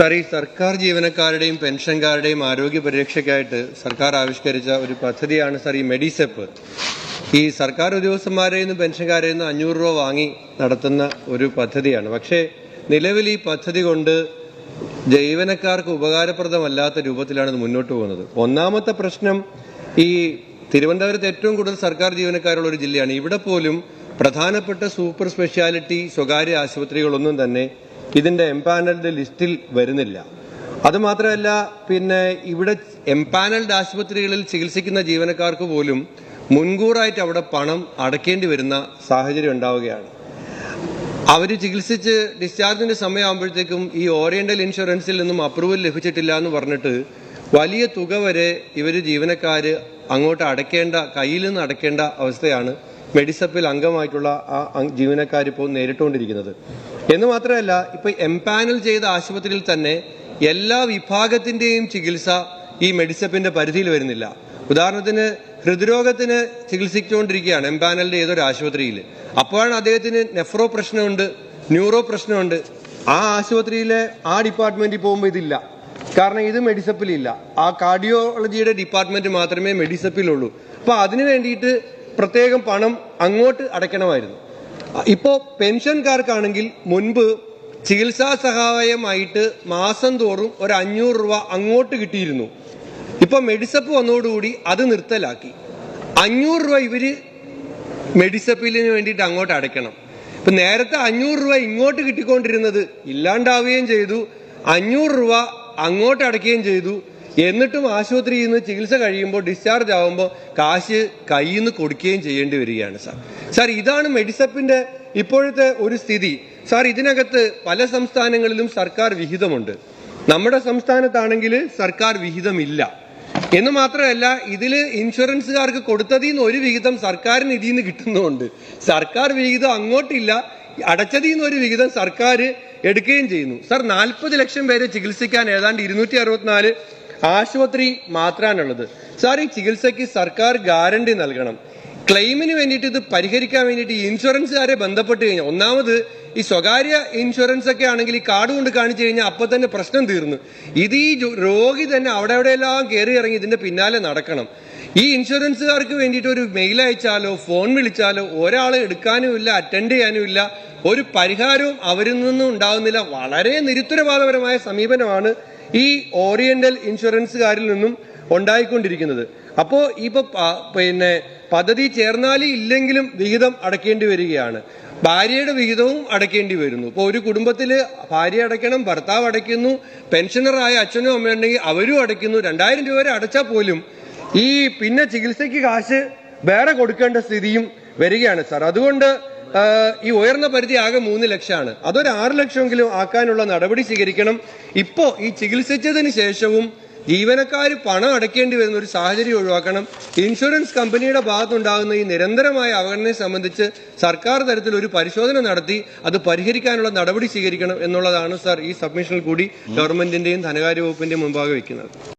Sir ഈ സർക്കാർ ജീവനക്കാരുടെയും പെൻഷൻകാരുടെയും ആരോഗ്യ പരിരക്ഷയ്ക്കായിട്ട് സർക്കാർ ആവിഷ്കരിച്ച ഒരു പദ്ധതിയാണ് സാർ ഈ മെഡിസെപ്പ് ഈ സർക്കാർ ഉദ്യോഗസ്ഥന്മാരിൽ നിന്നും പെൻഷൻകാരിൽ നിന്നും അഞ്ഞൂറ് രൂപ വാങ്ങി നടത്തുന്ന ഒരു പദ്ധതിയാണ്. പക്ഷേ നിലവിൽ ഈ പദ്ധതി കൊണ്ട് ജീവനക്കാർക്ക് ഉപകാരപ്രദമല്ലാത്ത രൂപത്തിലാണ് ഇത് മുന്നോട്ട് പോകുന്നത്. ഒന്നാമത്തെ പ്രശ്നം ഈ തിരുവനന്തപുരത്ത് ഏറ്റവും കൂടുതൽ സർക്കാർ ജീവനക്കാരുള്ള ഒരു ജില്ലയാണ്. ഇവിടെ പോലും പ്രധാനപ്പെട്ട സൂപ്പർ സ്പെഷ്യാലിറ്റി സ്വകാര്യ ആശുപത്രികളൊന്നും തന്നെ ഇതിന്റെ എംപാനൽഡ് ലിസ്റ്റിൽ വരുന്നില്ല. അതുമാത്രമല്ല പിന്നെ ഇവിടെ എംപാനൽഡ് ആശുപത്രികളിൽ ചികിത്സിക്കുന്ന ജീവനക്കാർക്ക് പോലും മുൻകൂറായിട്ട് അവിടെ പണം അടയ്ക്കേണ്ടി വരുന്ന സാഹചര്യം ഉണ്ടാവുകയാണ്. അവർ ചികിത്സിച്ച് ഡിസ്ചാർജിന്റെ സമയമാകുമ്പോഴത്തേക്കും ഈ ഓറിയന്റൽ ഇൻഷുറൻസിൽ നിന്നും അപ്രൂവൽ ലഭിച്ചിട്ടില്ല എന്ന് പറഞ്ഞിട്ട് വലിയ തുക വരെ ഇവർ ജീവനക്കാർ അങ്ങോട്ട് അടയ്ക്കേണ്ട കയ്യിൽ നിന്ന് അടയ്ക്കേണ്ട അവസ്ഥയാണ് മെഡിസപ്പിൽ അംഗമായിട്ടുള്ള ആ ജീവനക്കാരിപ്പോൾ നേരിട്ടുകൊണ്ടിരിക്കുന്നത്. എന്ന് മാത്രമല്ല ഇപ്പൊ എംപാനൽ ചെയ്ത ആശുപത്രിയിൽ തന്നെ എല്ലാ വിഭാഗത്തിന്റെയും ചികിത്സ ഈ മെഡിസപ്പിന്റെ പരിധിയിൽ വരുന്നില്ല. ഉദാഹരണത്തിന് ഹൃദ്രോഗത്തിന് ചികിത്സിച്ചുകൊണ്ടിരിക്കുകയാണ് എംപാനലിന്റെ ഏതൊരു ആശുപത്രിയിൽ. അപ്പോഴാണ് അദ്ദേഹത്തിന് നെഫ്രോ പ്രശ്നമുണ്ട് ന്യൂറോ പ്രശ്നമുണ്ട്. ആ ആശുപത്രിയിലെ ആ ഡിപ്പാർട്ട്മെന്റിൽ പോകുമ്പോൾ ഇതില്ല. കാരണം ഇത് മെഡിസപ്പിലില്ല. ആ കാർഡിയോളജിയുടെ ഡിപ്പാർട്ട്മെന്റ് മാത്രമേ മെഡിസപ്പിലുള്ളൂ. അപ്പൊ അതിനു വേണ്ടിയിട്ട് പ്രത്യേകം പണം അങ്ങോട്ട് അടയ്ക്കണമായിരുന്നു. ഇപ്പോ പെൻഷൻകാർക്കാണെങ്കിൽ മുൻപ് ചികിത്സാ സഹായമായിട്ട് മാസം തോറും ഒരു അഞ്ഞൂറ് രൂപ അങ്ങോട്ട് കിട്ടിയിരുന്നു. ഇപ്പൊ മെഡിസപ്പ് വന്നതോടുകൂടി അത് നിർത്തലാക്കി. അഞ്ഞൂറ് രൂപ ഇവർ മെഡിസപ്പിലിന് വേണ്ടിയിട്ട് അങ്ങോട്ട് അടയ്ക്കണം. ഇപ്പൊ നേരത്തെ അഞ്ഞൂറ് രൂപ ഇങ്ങോട്ട് കിട്ടിക്കൊണ്ടിരുന്നത് ഇല്ലാണ്ടാവുകയും ചെയ്തു. അഞ്ഞൂറ് രൂപ അങ്ങോട്ട് അടയ്ക്കുകയും ചെയ്തു. എന്നിട്ടും ആശുപത്രിയിൽ നിന്ന് ചികിത്സ കഴിയുമ്പോൾ ഡിസ്ചാർജ് ആവുമ്പോൾ കാശ് കയ്യിൽ നിന്ന് കൊടുക്കുകയും ചെയ്യേണ്ടി വരികയാണ് സാർ സാർ ഇതാണ് മെഡിസപ്പിന്റെ ഇപ്പോഴത്തെ ഒരു സ്ഥിതി. സാർ ഇതിനകത്ത് പല സംസ്ഥാനങ്ങളിലും സർക്കാർ വിഹിതമുണ്ട്. നമ്മുടെ സംസ്ഥാനത്താണെങ്കിൽ സർക്കാർ വിഹിതമില്ല. എന്ന് മാത്രമല്ല ഇതിൽ ഇൻഷുറൻസുകാർക്ക് കൊടുത്തതിൽ നിന്ന് ഒരു വിഹിതം സർക്കാരിന് ഇതിൽ നിന്ന് കിട്ടുന്നുണ്ട്. സർക്കാർ വിഹിതം അങ്ങോട്ടില്ല അടച്ചതിൽ നിന്ന് ഒരു വിഹിതം സർക്കാർ എടുക്കുകയും ചെയ്യുന്നു. സാർ നാൽപ്പത് ലക്ഷം പേരെ ചികിത്സിക്കാൻ ഏതാണ്ട് ഇരുന്നൂറ്റി ആശുപത്രി മാത്രമാണുള്ളത് സാർ ഈ ചികിത്സയ്ക്ക് സർക്കാർ ഗ്യാരണ്ടി നൽകണം. ക്ലെയിമിന് വേണ്ടിയിട്ട് ഇത് പരിഹരിക്കാൻ വേണ്ടിയിട്ട് ഇൻഷുറൻസുകാരെ ബന്ധപ്പെട്ട് കഴിഞ്ഞാൽ ഒന്നാമത് ഈ സ്വകാര്യ ഇൻഷുറൻസ് ഒക്കെ ആണെങ്കിൽ ഈ കാർഡ് കൊണ്ട് കാണിച്ചു കഴിഞ്ഞാൽ അപ്പൊ തന്നെ പ്രശ്നം തീർന്നു. ഇത് ഈ രോഗി തന്നെ അവിടെ എവിടെയെല്ലാം കയറി ഇറങ്ങി ഇതിന്റെ പിന്നാലെ നടക്കണം. ഈ ഇൻഷുറൻസുകാർക്ക് വേണ്ടിയിട്ട് ഒരു മെയിൽ അയച്ചാലോ ഫോൺ വിളിച്ചാലോ ഒരാൾ എടുക്കാനും ഇല്ല അറ്റൻഡ് ചെയ്യാനും ഇല്ല ഒരു പരിഹാരവും അവരിൽ നിന്നും ഉണ്ടാകുന്നില്ല വളരെ നിരുത്തരവാദപരമായ സമീപനമാണ് ഈ ഓറിയന്റൽ ഇൻഷുറൻസുകാരിൽ നിന്നും ഉണ്ടായിക്കൊണ്ടിരിക്കുന്നത്. അപ്പോ ഇപ്പൊ പിന്നെ പദ്ധതി ചേർന്നാലി ഇല്ലെങ്കിലും വിഹിതം അടക്കേണ്ടി വരികയാണ്. ഭാര്യയുടെ വിഹിതവും അടയ്ക്കേണ്ടി വരുന്നു. ഇപ്പോൾ ഒരു കുടുംബത്തിൽ ഭാര്യ അടയ്ക്കണം ഭർത്താവ് അടയ്ക്കുന്നു പെൻഷനറായ അച്ഛനും അമ്മയുണ്ടെങ്കിൽ അവരും അടയ്ക്കുന്നു. രണ്ടായിരം രൂപ വരെ അടച്ചാൽ പോലും ഈ പിന്നെ ചികിത്സയ്ക്ക് കാശ് വേറെ കൊടുക്കേണ്ട സ്ഥിതിയും വരികയാണ്. സാർ അതുകൊണ്ട് ഈ ഉയർന്ന പരിധി ആകെ മൂന്ന് ലക്ഷമാണ്. അതൊരു ആറ് ലക്ഷമെങ്കിലും ആക്കാനുള്ള നടപടി സ്വീകരിക്കണം. ഇപ്പോ ഈ ചികിത്സിച്ചതിന് ശേഷവും ജീവനക്കാർ പണം അടയ്ക്കേണ്ടി വരുന്ന ഒരു സാഹചര്യം ഒഴിവാക്കണം. ഇൻഷുറൻസ് കമ്പനിയുടെ ഭാഗത്തുണ്ടാകുന്ന ഈ നിരന്തരമായ അവഗണനയെ സംബന്ധിച്ച് സർക്കാർ തലത്തിൽ ഒരു പരിശോധന നടത്തി അത് പരിഹരിക്കാനുള്ള നടപടി സ്വീകരിക്കണം എന്നുള്ളതാണ് സാർ ഈ സബ്മിഷനിൽ കൂടി ഗവൺമെന്റിന്റെയും ധനകാര്യ വകുപ്പിന്റെയും മുമ്പാകെ വെക്കുന്നത്